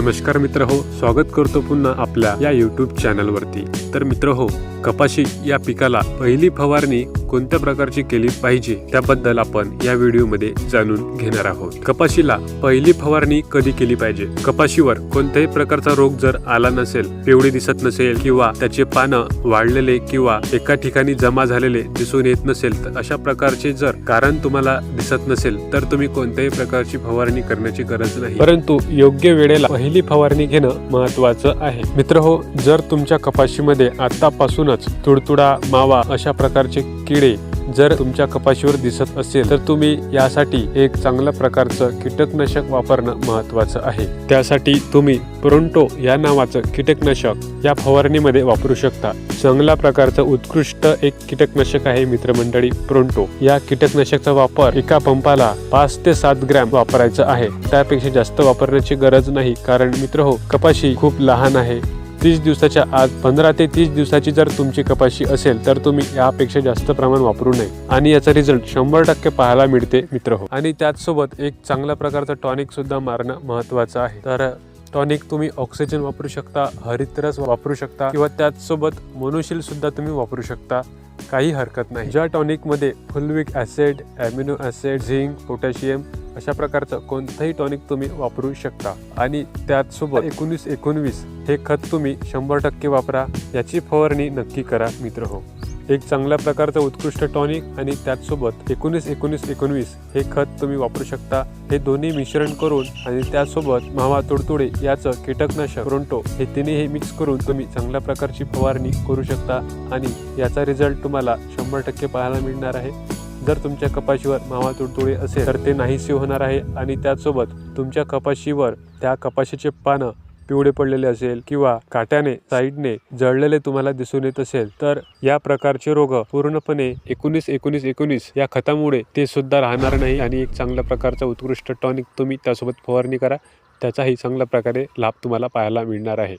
नमस्कार मित्र हो स्वागत करतो पुन्हा आपल्या या युट्यूब चॅनलवरती तर मित्र हो कपाशी या पिकाला पहिली फवारणी कोणत्या प्रकारची केली पाहिजे त्याबद्दल आपण या व्हिडिओमध्ये जाणून घेणार आहोत. कपाशीला पहिली फवारणी कधी केली पाहिजे? कपाशीवर कोणत्याही प्रकारचा रोग जर आला नसेल पिवळी दिसत नसेल किंवा त्याचे पानं वाढलेले किंवा एका ठिकाणी जमा झालेले दिसून येत नसेल तर अशा प्रकारचे जर कारण तुम्हाला दिसत नसेल तर तुम्ही कोणत्याही प्रकारची फवारणी करण्याची गरज नाही. परंतु योग्य वेळेला पहिली फवारणी घेणं महत्वाचं आहे. मित्र हो जर तुमच्या कपाशीमध्ये आतापासूनच तुडतुडा मावा अशा प्रकारचे किडे जर तुमच्या कपाशीवर दिसत असेल तर तुम्ही यासाठी एक चांगल्या प्रकारचं कीटकनाशक वापरणं महत्वाचं आहे. त्यासाठी तुम्ही प्रोंटो या नावाचं कीटकनाशक या फवारणीमध्ये वापरू शकता. चांगल्या प्रकारचं उत्कृष्ट एक कीटकनाशक आहे मित्रमंडळी प्रोंटो या कीटकनाशकचा वापर एका पंपाला पाच ते सात ग्रॅम वापरायचा आहे. त्यापेक्षा जास्त वापरण्याची गरज नाही कारण मित्र हो कपाशी खूप लहान आहे. तीस दिवसाच्या आत पंधरा ते तीस दिवसाची जर तुमची कपाशी असेल तर तुम्ही यापेक्षा जास्त प्रमाण वापरू नये. आणि याचा रिझल्ट शंभर टक्के पाहायला मिळते मित्र हो. आणि त्याचसोबत एक चांगल्या प्रकारचं टॉनिक सुद्धा मारणं महत्वाचं आहे. तर टॉनिक तुम्ही ऑक्सिजन वापरू शकता हरितरस वापरू शकता किंवा त्याचसोबत मोनोशील सुद्धा तुम्ही वापरू शकता. काही हरकत नाही. ज्या टॉनिकमध्ये fulvic acid amino acid zinc potassium अशा प्रकारचं कोणतंही टॉनिक तुम्ही वापरू शकता. आणि त्याचसोबत एकोणीस एकोणवीस हे खत तुम्ही शंभर टक्के वापरा याची फवारणी नक्की करा मित्र हो. एक चांगल्या प्रकारचं उत्कृष्ट टॉनिक आणि त्याचसोबत एकोणीस एकोणीस एकोणवीस हे खत तुम्ही वापरू शकता. हे दोन्ही मिश्रण करून आणि त्यासोबत मावा तुडतुडे याचं कीटकनाशक रोंटो हे तिन्ही मिक्स करून तुम्ही चांगल्या प्रकारची फवारणी करू शकता. आणि याचा रिझल्ट तुम्हाला शंभर टक्के पाहायला मिळणार आहे. जर तुमच्या कपाशीवर मावा तुडतुडे असेल तर ते नाहीसे होणार आहे आणि त्याचसोबत तुमच्या कपाशीवर त्या कपाशीचे पानं पिवळे पडलेले असेल किंवा काट्याने साईडने जळलेले तुम्हाला दिसून येत असेल तर या प्रकारचे रोग पूर्णपणे एकोणीस एकोणीस एकोणीस या खतामुळे ते सुद्धा राहणार नाही आणि एक चांगल्या प्रकारचा उत्कृष्ट टॉनिक तुम्ही त्यासोबत फवारणी करा. त्याचाही चांगल्या प्रकारे लाभ तुम्हाला पाहायला मिळणार आहे.